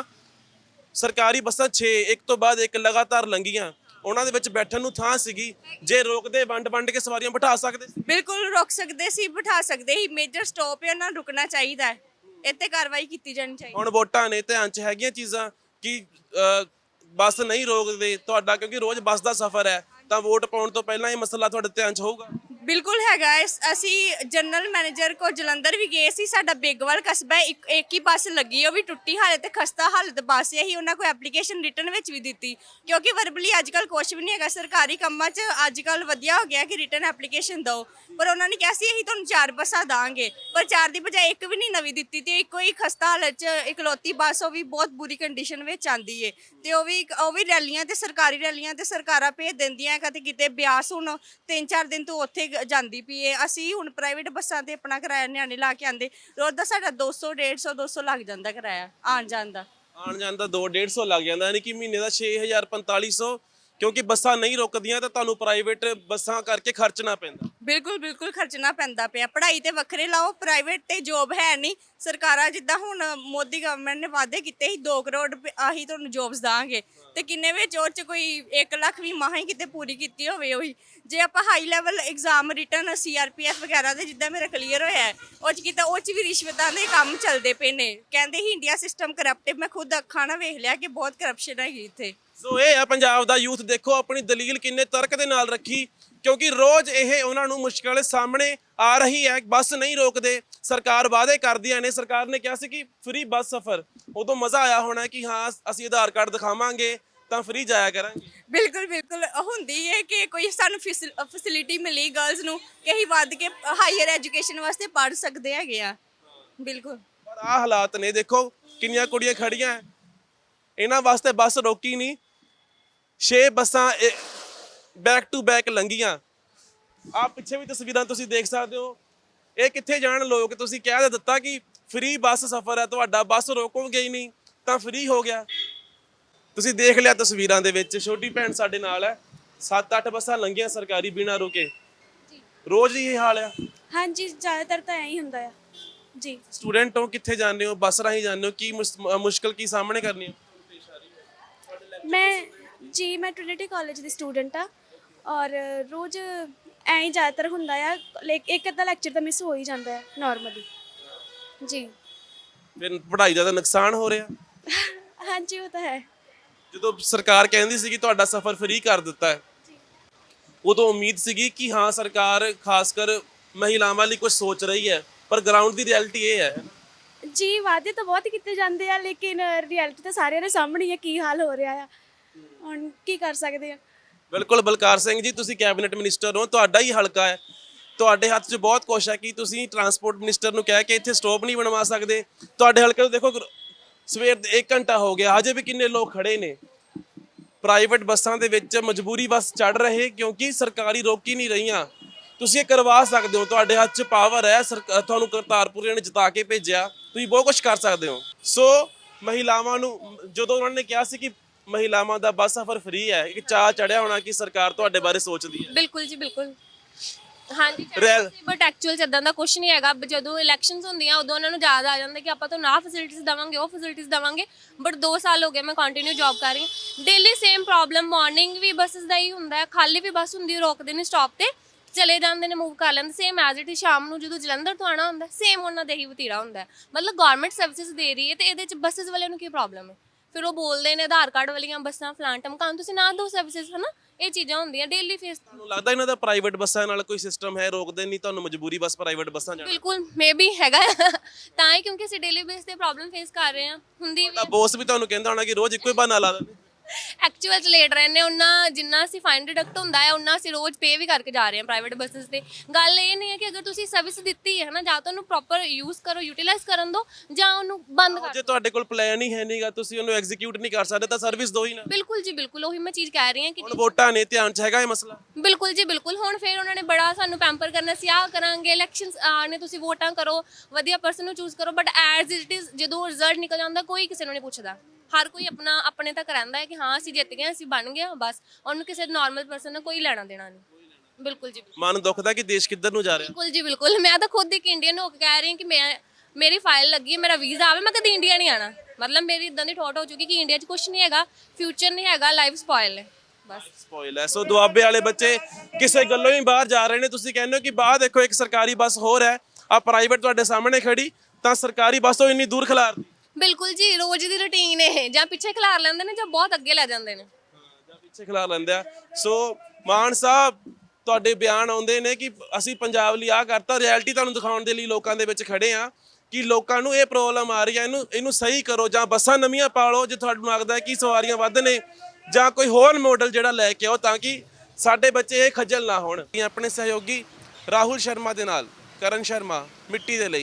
ਸਰਕਾਰੀ ਬੱਸਾਂ 6 ਇੱਕ ਤੋਂ ਬਾਅਦ ਇੱਕ ਲਗਾਤਾਰ ਲੰਘੀਆਂ। ਉਹਨਾਂ ਦੇ ਵਿੱਚ ਬੈਠਣ ਨੂੰ ਥਾਂ ਸੀਗੀ ਜੇ ਰੋਕਦੇ ਵੰਡ ਵੰਡ ਕੇ ਸਵਾਰੀਆਂ ਬਿਠਾ ਸਕਦੇ ਸੀ? ਬਿਲਕੁਲ ਰੁਕ ਸਕਦੇ ਸੀ ਬਿਠਾ ਸਕਦੇ ਸੀ ਮੇਜਰ ਸਟਾਪ ਹੈ ਉਹਨਾਂ ਨੂੰ ਰੁਕਣਾ ਚਾਹੀਦਾ ਹੈ। ਇੱਥੇ ਕਾਰਵਾਈ ਕੀਤੀ ਜਾਣੀ ਚਾਹੀਦੀ ਹੁਣ ਵੋਟਾਂ ਨੇ ਧਿਆਨ 'ਚ ਹੈਗੀਆਂ ਚੀਜ਼ਾਂ ਕਿ ਅਹ, ਬੱਸ ਨਹੀਂ ਰੋਕਦੇ ਤੁਹਾਡਾ ਕਿਉਂਕਿ ਰੋਜ਼ ਬੱਸ ਦਾ ਸਫ਼ਰ ਹੈ ਤਾਂ ਵੋਟ ਪਾਉਣ ਤੋਂ ਪਹਿਲਾਂ ਇਹ ਮਸਲਾ ਤੁਹਾਡੇ ਧਿਆਨ 'ਚ ਹੋਊਗਾ? ਬਿਲਕੁਲ ਹੈਗਾ ਹੈ। ਅਸੀਂ ਜਨਰਲ ਮੈਨੇਜਰ ਕੋ ਜਲੰਧਰ ਵੀ ਗਏ ਸੀ ਸਾਡਾ ਬੇਗਵਾਲ ਕਸਬਾ ਹੈ, ਇੱਕ ਇੱਕ ਹੀ ਬੱਸ ਲੱਗੀ ਉਹ ਵੀ ਟੁੱਟੀ ਹਾਲਤ ਤੇ ਖਸਤਾ ਹਾਲਤ ਬੱਸ ਹੈ ਹੀ ਉਹਨਾਂ ਕੋ ਐਪਲੀਕੇਸ਼ਨ ਰਿਟਰਨ ਵਿੱਚ ਵੀ ਦਿੱਤੀ। ਕਿਉਂਕਿ ਵਰਬਲੀ ਅੱਜ ਕੱਲ ਕੁਝ ਵੀ ਨਹੀਂ ਹੈਗਾ ਸਰਕਾਰੀ ਕੰਮਾਂ 'ਚ ਅੱਜ ਕੱਲ ਵਧੀਆ ਹੋ ਗਿਆ ਕਿ ਰਿਟਰਨ ਐਪਲੀਕੇਸ਼ਨ ਦਿਓ। ਪਰ ਉਹਨਾਂ ਨੇ ਕਿਹਾ ਸੀ ਅਸੀਂ ਤੁਹਾਨੂੰ ਚਾਰ ਬੱਸਾਂ ਦਾਂਗੇ। ਪਰ ਚਾਰ ਦੀ ਬਜਾਏ ਇੱਕ ਵੀ ਨਹੀਂ ਨਵੀਂ ਦਿੱਤੀ ਤੇ ਇੱਕੋ ਹੀ ਖਸਤਾ ਹਾਲਤ 'ਚ ਇਕਲੌਤੀ ਬੱਸ ਉਹ ਵੀ ਬਹੁਤ ਬੁਰੀ ਕੰਡੀਸ਼ਨ ਵਿੱਚ ਆਂਦੀ ਏ। ਤੇ ਉਹ ਵੀ ਉਹ ਵੀ ਰੈਲੀਆਂ ਤੇ ਸਰਕਾਰੀ ਰੈਲੀਆਂ ਤੇ ਸਰਕਾਰਾਂ ਭੇਜ ਦਿੰਦੀਆਂ ਕਦੇ ਕਿਤੇ ਬਿਆਸ ਹੁਣ ਤਿੰਨ ਚਾਰ ਦਿਨ ਤੋਂ ਉੱਥੇ ਗ- ਜਾਂਦੀ ਪਈ ਏ। ਅਸੀਂ ਹੁਣ ਪ੍ਰਾਈਵੇਟ ਬੱਸਾਂ ਤੇ ਆਪਣਾ ਕਿਰਾਇਆ ਨਿਆਣੇ ਲਾ ਕੇ ਆਂਦੇ, ਰੋਜ਼ ਦਾ ਸਾਡਾ 200 150 200 ਲੱਗ ਜਾਂਦਾ ਕਿਰਾਇਆ ਆਣ ਜਾਣ ਦਾ। ਆਉਣ ਜਾਣ ਦਾ 2 150 ਲੱਗ ਜਾਂਦਾ, ਯਾਨੀ ਕਿ ਮਹੀਨੇ ਦਾ 6000 4500 ਕਿਉਂਕਿ ਬੱਸਾਂ ਨਹੀਂ ਰੁਕਦੀਆਂ ਤਾਂ ਤੁਹਾਨੂੰ ਪ੍ਰਾਈਵੇਟ ਬੱਸਾਂ ਕਰਕੇ ਖਰਚਣਾ ਪੈਂਦਾ। ਬਿਲਕੁਲ ਬਿਲਕੁਲ ਖਰਚਣਾ ਪੈਂਦਾ ਪਿਆ। ਪੜ੍ਹਾਈ ਤੇ ਵੱਖਰੇ ਲਾਓ ਪ੍ਰਾਈਵੇਟ ਤੇ ਜੋਬ ਹੈ ਨਹੀਂ। ਸਰਕਾਰਾਂ ਜਿੱਦਾਂ ਹੁਣ ਮੋਦੀ ਗਵਰਨਮੈਂਟ ਨੇ ਵਾਅਦੇ ਕੀਤੇ ਸੀ 2 ਕਰੋੜ ਰੁਪਏ ਆਹੀ ਤੁਹਾਨੂੰ ਜੋਬਸ ਦਾਂਗੇ। ਤੇ ਕਿੰਨੇ ਵਿੱਚ ਉਹ ਚ ਕੋਈ 1 ਲੱਖ ਵੀ ਮਾਹਾਂ ਹੀ ਕਿਤੇ ਪੂਰੀ ਕੀਤੀ ਹੋਵੇ ਉਹੀ। ਜੇ ਆਪਾਂ high level exam written CRPF ਵਗੈਰਾ ਦੇ ਜਿੱਦਾਂ ਮੇਰਾ ਕਲੀਅਰ ਹੋਇਆ ਉਹ ਚ ਕੀਤਾ ਉਹ ਚ ਵੀ ਰਿਸ਼ਵਤਾਂ ਦੇ ਕੰਮ ਚੱਲਦੇ ਪਏ ਨੇ। ਕਹਿੰਦੇ ਹੀ ਇੰਡੀਆ ਸਿਸਟਮ ਕਰਪਟਿਵ ਮੈਂ ਖੁਦ ਅੱਖਾਂ ਨਾਲ ਵੇਖ ਲਿਆ ਕਿ ਬਹੁਤ ਕਰਪਸ਼ਨ ਹੈਗੀ ਇੱਥੇ। ਸੋ ਇਹ ਆ ਪੰਜਾਬ ਦਾ ਯੂਥ। ਦੇਖੋ ਆਪਣੀ ਦਲੀਲ ਕਿੰਨੇ ਤਰਕ ਦੇ ਨਾਲ ਰੱਖੀ ਕਿਉਂਕਿ ਰੋਜ਼ ਇਹ ਉਹਨਾਂ ਨੂੰ ਮੁਸ਼ਕਲ ਸਾਹਮਣੇ ਆ ਰਹੀ ਹੈ। ਬੱਸ ਨਹੀਂ ਰੋਕਦੇ। ਸਰਕਾਰ ਵਾਅਦੇ ਕਰਦੀਆਂ ਨੇ। ਸਰਕਾਰ ਨੇ ਕਿਹਾ ਸੀ ਕਿ ਫ੍ਰੀ ਬੱਸ ਸਫ਼ਰ। ਉਦੋਂ ਮਜ਼ਾ ਆਇਆ ਹੋਣਾ ਕਿ ਹਾਂ ਅਸੀਂ ਆਧਾਰ ਕਾਰਡ ਦਿਖਾਵਾਂਗੇ ਤਾਂ ਫ੍ਰੀ ਜਾਇਆ ਕਰਾਂਗੇ। ਬਿਲਕੁਲ ਬਿਲਕੁਲ। ਹੁੰਦੀ ਹੈ ਕਿ ਕੋਈ ਸਾਨੂੰ ਫੈਸਿਲਿਟੀ ਮਿਲੀ ਗਰਲਸ ਨੂੰ ਕਿ ਅਸੀਂ ਵੱਧ ਕੇ ਹਾਇਰ ਐਜੂਕੇਸ਼ਨ ਵਾਸਤੇ ਪੜ੍ਹ ਸਕਦੇ ਹੈਗੇ ਆ। ਬਿਲਕੁਲ। ਪਰ ਆਹ ਹਾਲਾਤ ਨੇ। ਦੇਖੋ ਕਿੰਨੀਆਂ ਕੁੜੀਆਂ ਖੜੀਆਂ। ਇਹਨਾਂ ਵਾਸਤੇ ਬੱਸ ਰੋਕੀ ਨਹੀਂ 6 ਬੱਸਾਂ ਬੈਕ ਟੂ ਬੈਕ ਲੰਗੀਆਂ ਆ ਪਿੱਛੇ ਵੀ ਤਸਵੀਰਾਂ ਤੁਸੀਂ ਦੇਖ ਸਕਦੇ ਹੋ। ਇਹ ਕਿੱਥੇ ਜਾਣ ਲੋਕ? ਤੁਸੀਂ ਕਹਿ ਦਿੱਤਾ ਕਿ ਫ੍ਰੀ ਬੱਸ ਸਫ਼ਰ ਹੈ ਤੁਹਾਡਾ ਬੱਸ ਰੋਕੋਗੇ ਹੀ ਨਹੀਂ ਤਾਂ ਫ੍ਰੀ ਹੋ ਗਿਆ। ਤੁਸੀਂ ਦੇਖ ਲਿਆ ਤਸਵੀਰਾਂ ਦੇ ਵਿੱਚ ਛੋਟੀ ਭੈਣ ਸਾਡੇ ਨਾਲ ਹੈ। 7-8 ਬੱਸਾਂ ਲੰਘੀਆਂ ਸਰਕਾਰੀ ਬਿਨਾਂ ਰੁਕੇ। ਰੋਜ਼ ਹੀ ਇਹ ਹਾਲ ਆ। ਹਾਂਜੀ ਜ਼ਿਆਦਾਤਰ ਤਾਂ ਐਂ ਹੀ ਹੁੰਦਾ ਆ। ਜੀ। ਸਟੂਡੈਂਟ ਹੋ ਕਿੱਥੇ ਜਾਂਦੇ ਹੋ? ਬੱਸ ਰਾਹੀਂ ਜਾਂਦੇ ਹੋ? ਕੀ ਮੁਸ਼ਕਲ ਕੀ ਸਾਹਮਣੇ ਕਰਨੀ ਹੈ ਮੈਂ ਜੀ ਮੈਂ ਟ੍ਰਿਨਿਟੀ ਕਾਲਜ ਦੀ ਸਟੂਡੈਂਟ ਆ ਔਰ ਰੋਜ਼ ਐਂ ਹੀ ਜ਼ਿਆਦਾਤਰ ਹੁੰਦਾ ਆ ਲਾਈਕ ਇੱਕ ਅੱਧਾ ਲੈਕਚਰ ਤਾਂ ਮਿਸ ਹੋ ਹੀ ਜਾਂਦਾ ਹੈ ਨਾਰਮਲੀ ਜੀ। ਫਿਰ ਪੜ੍ਹਾਈ ਦਾ ਤਾਂ ਨੁਕਸਾਨ ਹੋ ਰਿਹਾ। ਹਾਂਜੀ ਉਹ ਤਾਂ ਹੈ। ਜਦੋਂ ਸਰਕਾਰ ਕਹਿੰਦੀ ਸੀ ਕਿ ਤੁਹਾਡਾ ਸਫ਼ਰ ਫ੍ਰੀ ਕਰ ਦਿੱਤਾ ਹੈ ਉਦੋਂ ਉਮੀਦ ਸੀਗੀ ਕਿ ਹਾਂ ਸਰਕਾਰ ਖਾਸ ਕਰ ਮਹਿਲਾਵਾਂ ਲਈ ਕੁਝ ਸੋਚ ਰਹੀ ਹੈ ਪਰ ਗਰਾਊਂਡ ਦੀ ਰਿਐਲਿਟੀ ਇਹ ਹੈ। ਜੀ ਵਾਅਦੇ ਤਾਂ ਬਹੁਤ ਕੀਤੇ ਜਾਂਦੇ ਆ ਲੇਕਿਨ ਰਿਐਲਿਟੀ ਤਾਂ ਸਾਰਿਆਂ ਦੇ ਸਾਹਮਣੇ ਹੀ ਹੈ ਕੀ ਹਾਲ ਹੋ ਰਿਹਾ ਆ। ਹੁਣ ਕੀ ਕਰ ਸਕਦੇ ਆ? ਬਿਲਕੁਲ ਬਲਕਾਰ ਸਿੰਘ ਜੀ, ਤੁਸੀਂ ਕੈਬਨਿਟ ਮਿਨਿਸਟਰ ਹੋ, ਤੁਹਾਡਾ ਹੀ ਹਲਕਾ ਹੈ। ਤੁਹਾਡੇ ਹੱਥ 'ਚ ਬਹੁਤ ਕੁਛ ਹੈ ਕਿ ਤੁਸੀਂ ਟਰਾਂਸਪੋਰਟ ਮਿਨਿਸਟਰ ਨੂੰ ਕਹਿ ਕੇ ਇੱਥੇ ਸਟਾਪ ਨਹੀਂ ਬਣਵਾ ਸਕਦੇ। ਤੁਹਾਡੇ ਹਲਕੇ ਤੋਂ ਦੇਖੋ, ਸਵੇਰ ਦੇ 1 ਘੰਟਾ ਹੋ ਗਿਆ, ਹਜੇ ਵੀ ਕਿੰਨੇ ਲੋਕ ਖੜੇ ਨੇ। ਪ੍ਰਾਈਵੇਟ ਬੱਸਾਂ ਦੇ ਵਿੱਚ ਮਜਬੂਰੀ ਬੱਸ ਚੜ ਰਹੇ, ਕਿਉਂਕਿ ਸਰਕਾਰੀ ਰੋਕੀ ਨਹੀਂ ਰਹੀਆਂ। ਤੁਸੀਂ ਇਹ ਕਰਵਾ ਸਕਦੇ ਹੋ, ਤੁਹਾਡੇ ਹੱਥ 'ਚ ਪਾਵਰ ਹੈ ਸਰਕ- ਤੁਹਾਨੂੰ ਕਰਤਾਰਪੁਰ ਨੇ ਜਿਤਾ ਕੇ ਭੇਜਿਆ। ਤੁਸੀਂ ਬਹੁਤ ਕੁਝ ਕਰ ਸਕਦੇ ਹੋ। ਸੋ, ਮਹਿਲਾਵਾਂ ਨੂੰ, ਜਦੋਂ ਉਹਨਾਂ ਨੇ ਕਿਹਾ ਸੀ ਕਿ ਮਹਿਲਾਵਾਂ ਦਾ ਬੱਸ ਸਫ਼ਰ ਫ੍ਰੀ ਹੈ। ਇੱਕ ਚਾਹ ਚੜਿਆ ਹੋਣਾ ਕਿ ਸਰਕਾਰ ਤੁਹਾਡੇ ਬਾਰੇ ਸੋਚਦੀ ਹੈ। ਬਿਲਕੁਲ ਜੀ ਬਿਲਕੁਲ। ਹਾਂਜੀ ਰੈਲ- ਬਟ ਐਕਚੁਅਲ ਚ ਇਦਾਂ ਦਾ ਕੁਝ ਨਹੀਂ ਹੈਗਾ। ਬ- ਜਦੋਂ ਇਲੈਕਸ਼ਨਸ ਹੁੰਦੀਆਂ ਉਦੋਂ ਉਹਨਾਂ ਨੂੰ ਯਾਦ ਆ ਜਾਂਦਾ ਕਿ ਆਪਾਂ ਤੁਹਾਨੂੰ ਆਹ ਫੈਸਿਲਿਟੀਜ਼ ਦਵਾਂਗੇ ਉਹ ਫੈਸਿਲਿਟੀਜ਼ ਦਵਾਂਗੇ। ਬਟ 2 ਸਾਲ ਹੋ ਗਏ ਮੈਂ ਕੰਟੀਨਿਊ ਜੌਬ ਕਰ ਰਹੀ ਹਾਂ। ਡੇਲੀ ਸੇਮ ਪ੍ਰੋਬਲਮ ਮਾਰਨਿੰਗ ਵੀ ਬੱਸਸ ਦਾ ਹੀ ਹੁੰਦਾ ਹੈ। ਖਾਲੀ ਵੀ ਬੱਸ ਹੁੰਦੀ ਹੈ, ਰੋਕਦੇ ਨੇ ਸਟਾਪ ਤੇ। ਚਲੇ ਜਾਂਦੇ ਨੇ ਮੂਵ ਕਰ ਲੈਂਦੇ। ਸੇਮ ਐਜ਼ ਇਟ ਸ਼ਾਮ ਨੂੰ ਜਦੋਂ ਜਲੰਧਰ ਤੋਂ ਆਣਾ ਹੁੰਦਾ ਸੇਮ ਉਹਨਾਂ ਦੇ ਹੀ ਵਤੀਰਾ ਹੁੰਦਾ ਹੈ। ਮਤਲਬ ਗਵਰਨਮੈਂਟ ਸਰਵਿਸਿਜ਼ ਦੇ ਰਹੀ ਹੈ ਤੇ ਇਹਦੇ ਚ ਬੱਸਸ ਵਾਲਿਆਂ ਨੂੰ ਕੀ ਪ੍ਰੋਬਲਮ ਹੈ? ਫਿਰ ਉਹ ਬੋਲਦੇ ਨੇ ਆਧਾਰ ਕਾਰਡ ਵਾਲੀਆਂ ਬੱਸਾਂ ਫਲਾਨ ਟਮਕਾਨ ਤੁਸੀਂ ਨਾ ਦੋ ਸਰਵਿਸਿਜ਼ ਹਨਾ? ਇਹ ਚੀਜ਼ਾਂ ਹੁੰਦੀਆਂ ਡੇਲੀ ਫੇਸ ਤੁਹਾਨੂੰ ਲੱਗਦਾ ਇਹਨਾਂ ਦਾ ਪ੍ਰਾਈਵੇਟ ਬੱਸਾਂ ਨਾਲ ਕੋਈ ਸਿਸਟਮ ਹੈ ਰੋਕਦੇ ਨਹੀਂ ਤੁਹਾਨੂੰ ਮਜਬੂਰੀ ਬੱਸ ਪ੍ਰਾਈਵੇਟ ਬੱਸਾਂ ਜਾਣਾ? ਬਿਲਕੁਲ ਮੇਬੀ ਹੈਗਾ। ਤਾਂ ਹੀ ਕਿਉਂਕਿ ਅਸੀਂ ਡੇਲੀ ਬੇਸ ਤੇ ਪ੍ਰੋਬਲਮ ਫੇਸ ਕਰ ਰਹੇ ਹਾਂ। ਹੁੰਦੀ ਵੀ ਤਾਂ ਬੋਸ ਵੀ ਤੁਹਾਨੂੰ ਕਹਿੰਦਾ ਹੋਣਾ ਕਿ ਰੋਜ਼ ਇੱਕੋ ਹੀ ਬਹਾਨਾ ਲਾ ਦਿੰਦੇ। ਐਕਚੁਅਲ ਚ ਲੇਟ ਰਹਿੰਦੇ ਉਹਨਾਂ ਜਿੰਨਾ ਅਸੀਂ ਫਾਈਨ ਡਿਡਕਟ ਹੁੰਦਾ ਹੈ ਉਹਨਾਂ ਅਸੀਂ ਰੋਜ਼ ਪੇ ਵੀ ਕਰਕੇ ਜਾ ਰਹੇ ਹਾਂ ਪ੍ਰਾਈਵੇਟ ਬੱਸਸ ਤੇ। ਗੱਲ ਇਹ ਨਹੀਂ ਹੈ ਕਿ ਅਗਰ ਤੁਸੀਂ ਸਰਵਿਸ ਦਿੱਤੀ ਹੈ ਨਾ ਜਾਂ ਤਾਂ ਉਹਨੂੰ ਪ੍ਰੋਪਰ ਯੂਜ਼ ਕਰੋ ਯੂਟਿਲਾਈਜ਼ ਕਰਨ ਦਿਓ ਜਾਂ ਉਹਨੂੰ ਬੰਦ ਕਰ ਜੇ ਤੁਹਾਡੇ ਕੋਲ ਪਲਾਨ ਹੀ ਹੈ ਨਹੀਂਗਾ ਤੁਸੀਂ ਉਹਨੂੰ ਐਗਜ਼ੀਕਿਊਟ ਨਹੀਂ ਕਰ ਸਕਦੇ ਤਾਂ ਸਰਵਿਸ ਦੋ ਹੀ ਨਾ। ਬਿਲਕੁਲ ਜੀ ਬਿਲਕੁਲ ਉਹੀ ਮੈਂ ਚੀਜ਼ ਕਹਿ ਰਹੀ ਹਾਂ ਕਿ ਹੁਣ ਵੋਟਾਂ ਨੇ ਧਿਆਨ 'ਚ ਹੈਗਾ ਇਹ ਮਸਲਾ? ਬਿਲਕੁਲ ਜੀ ਬਿਲਕੁਲ ਹੁਣ ਫਿਰ ਉਹਨਾਂ ਨੇ ਬੜਾ ਸਾਨੂੰ ਪੈਂਪਰ ਕਰਨਾ ਸੀ ਆਹ ਕਰਾਂਗੇ ਇਲੈਕਸ਼ਨਸ ਆਣੇ ਤੁਸੀਂ ਵੋਟਾਂ ਕਰੋ ਵਧੀਆ ਪਰਸਨ ਨੂੰ ਚੂਜ਼ ਕਰੋ ਬਟ ਐਜ਼ ਇਟ ਇਜ਼ ਜਦੋਂ ਰਿਜ਼ਲਟ ਨਿਕਲ ਜਾਂਦਾ ਕੋਈ ਕਿਸੇ ਨੂੰ ਨਹੀਂ ਪੁੱਛਦਾ। ਹਰ ਕੋਈ ਆਪਣਾ ਆਪਣੇ ਤੱਕ ਰਹਿੰਦਾ ਹੈ ਕਿ ਹਾਂ ਅਸੀਂ ਜਿੱਤ ਗਏ ਅਸੀਂ ਬਣ ਗਏ ਹਾਂ, ਬਸ। ਉਹਨੂੰ ਕਿਸੇ ਨਾਰਮਲ ਪਰਸਨ ਨਾਲ ਕੋਈ ਲੈਣਾ ਦੇਣਾ ਨਹੀਂ। ਬਿਲਕੁਲ ਜੀ। ਮਨ ਦੁਖਦਾ ਕਿ ਦੇਸ਼ ਕਿੱਧਰ ਨੂੰ ਜਾ ਰਿਹਾ? ਬਿਲਕੁਲ ਜੀ ਬਿਲਕੁਲ। ਮੈਂ ਤਾਂ ਖੁਦ ਇੱਕ ਇੰਡੀਅਨ ਹੋ ਕੇ ਕਹਿ ਰਹੀ ਹਾਂ ਕਿ ਮੈਂ ਮੇਰੀ ਫਾਈਲ ਲੱਗੀ ਹੈ ਮੇਰਾ ਵੀਜ਼ਾ ਆਵੇ ਮੈਂ ਕਦੇ ਇੰਡੀਆ ਨਹੀਂ ਆਣਾ ਮਤਲਬ ਮੇਰੀ ਇਦਾਂ ਦੀ ਥੋਟ ਹੋ ਚੁੱਕੀ ਕਿ ਇੰਡੀਆ 'ਚ ਕੁਝ ਨਹੀਂ ਹੈਗਾ ਫਿਊਚਰ ਨਹੀਂ ਹੈਗਾ ਲਾਈਫ ਸਪੋਇਲ ਹੈ ਬਸ। ਸਪੋਇਲ ਹੈ। ਸੋ ਦੁਆਬੇ ਵਾਲੇ ਬੱਚੇ ਕਿਸੇ ਗੱਲੋਂ ਹੀ ਬਾਹਰ ਜਾ ਰਹੇ ਨੇ। ਤੁਸੀਂ ਕਹਿੰਦੇ ਹੋ ਕਿ ਬਾਹਰ ਦੇਖੋ ਇੱਕ ਸਰਕਾਰੀ ਬੱਸ ਹੋਰ ਹੈ। ਆ ਪ੍ਰਾਈਵੇਟ ਤੁਹਾਡੇ ਸਾਹਮਣੇ ਖੜੀ ਤਾਂ ਸਰਕਾਰੀ ਬੱਸ ਤੋਂ ਇੰਨੀ ਦੂਰ ਖਿਲਾਰਦੀ ਬਿਲਕੁਲ ਜੀ, ਰੋਜ਼ ਦੀ ਰੁਟੀਨ ਇਹ, ਜਾਂ ਪਿੱਛੇ ਖਿਲਾਰ ਲੈਂਦੇ ਨੇ, ਜਾਂ ਬਹੁਤ ਅੱਗੇ ਲੈ ਜਾਂਦੇ ਨੇ। ਜਾਂ ਪਿੱਛੇ ਖਿਲਾ ਲੈਂਦੇ ਆ। ਸੋ, ਮਾਨ ਸਾਹਿਬ, ਤੁਹਾਡੇ ਬਿਆਨ ਆਉਂਦੇ ਨੇ ਕਿ ਅਸੀਂ ਪੰਜਾਬ ਲਈ ਆ ਕਰਤਾ, ਰਿਐਲਿਟੀ ਤੁਹਾਨੂੰ ਦਿਖਾਉਣ ਦੇ ਲਈ ਲੋਕਾਂ ਦੇ ਵਿੱਚ ਖੜੇ ਆ, ਕਿ ਲੋਕਾਂ ਨੂੰ ਇਹ ਪ੍ਰੋਬਲਮ ਆ ਰਹੀ ਹੈ ਇਹਨੂੰ ਇਹਨੂੰ ਸਹੀ ਕਰੋ, ਜਾਂ ਬੱਸਾਂ ਨਵੀਆਂ ਪਾ ਲਓ ਜੇ ਤੁਹਾਨੂੰ ਲੱਗਦਾ ਹੈ ਕਿ ਸਵਾਰੀਆਂ ਵੱਧ ਨੇ, ਜਾਂ ਕੋਈ ਹੋਰ ਮਾਡਲ ਜਿਹੜਾ ਲੈ ਕੇ ਆਓ, ਤਾਂ ਕਿ ਸਾਡੇ ਬੱਚੇ ਇਹ ਖੱਜਲ ਨਾ ਹੋਣ। ਆਪਣੇ ਸਹਿਯੋਗੀ ਰਾਹੁਲ ਸ਼ਰਮਾ ਦੇ ਨਾਲ, ਕਰਨ ਸ਼ਰਮਾ, ਮਿੱਟੀ ਦੇ ਲਈ।